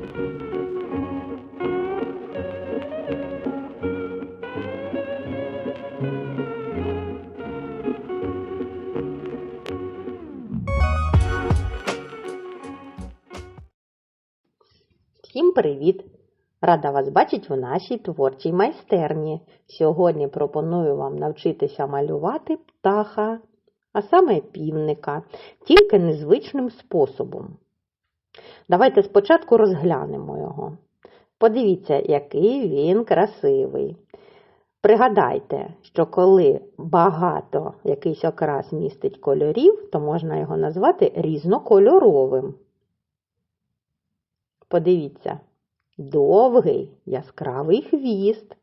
Всім привіт! Рада вас бачити в нашій творчій майстерні. Сьогодні пропоную вам навчитися малювати птаха, а саме півника, тільки незвичним способом. Давайте спочатку розглянемо його. Подивіться, який він красивий. Пригадайте, що коли багато якийсь окрас містить кольорів, то можна його назвати різнокольоровим. Подивіться, довгий яскравий хвіст,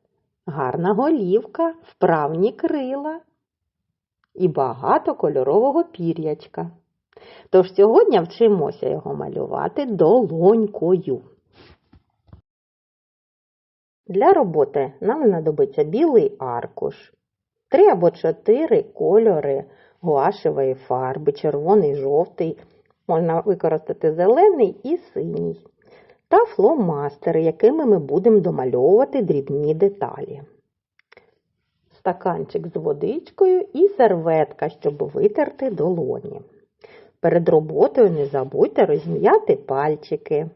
гарна голівка, вправні крила і багато кольорового пір'ячка. Тож сьогодні вчимося його малювати долонькою. Для роботи нам знадобиться білий аркуш, три або чотири кольори гуашевої фарби, червоний, жовтий, можна використати зелений і синій та фломастери, якими ми будемо домальовувати дрібні деталі. Стаканчик з водичкою і серветка, щоб витерти долоні. Перед роботою не забудьте розм'яти пальчики.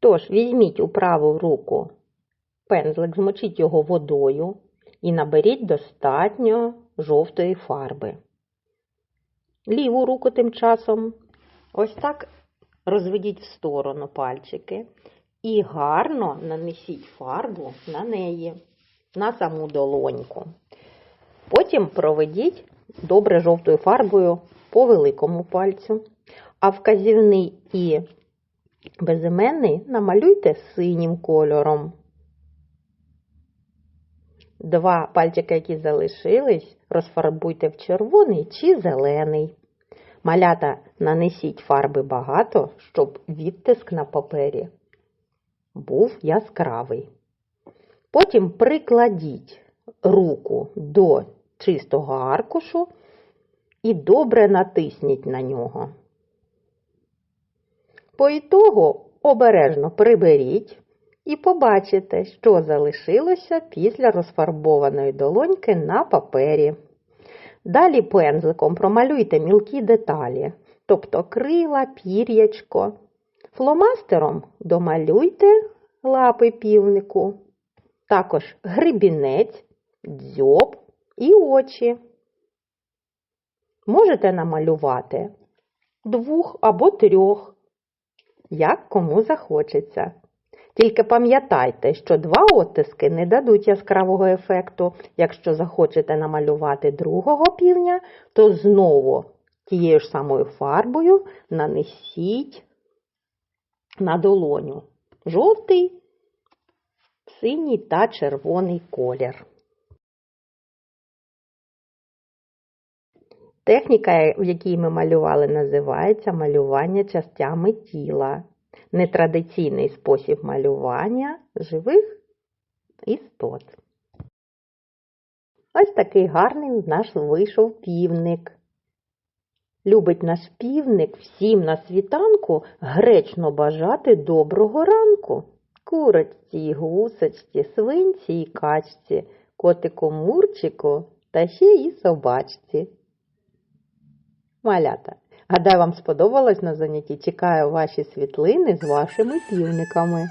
Тож, візьміть у праву руку пензлик, змочіть його водою і наберіть достатньо жовтої фарби ліву руку тим часом ось так розведіть в сторону пальчики і гарно нанесіть фарбу на неї, на саму долоньку. Потім проведіть добре жовтою фарбою по великому пальцю, а вказівний і безіменний намалюйте синім кольором. Два пальчики, які залишились, розфарбуйте в червоний чи зелений. Малята нанесіть фарби багато, щоб відтиск на папері був яскравий. Потім прикладіть руку до чистого аркушу і добре натисніть на нього. По ітогу обережно приберіть і побачите, що залишилося після розфарбованої долоньки на папері. Далі пензликом промалюйте мілкі деталі, тобто крила, пір'ячко. Фломастером домалюйте лапи півнику, також грибінець, дзьоб і очі. Можете намалювати двох або трьох, як кому захочеться. Тільки пам'ятайте, що два оттиски не дадуть яскравого ефекту. Якщо захочете намалювати другого півня, то знову тією ж самою фарбою нанесіть на долоню жовтий, синій та червоний колір. Техніка, в якій ми малювали, називається малювання частями тіла нетрадиційний спосіб малювання живих істот. Ось такий гарний у нас вийшов півник. Любить наш півник всім на світанку гречно бажати доброго ранку. Курочці, гусочці, свинці і качці, котику мурчику та ще й собачці. Малята. Гадаю, вам сподобалось на занятті. Чекаю ваші світлини з вашими півниками.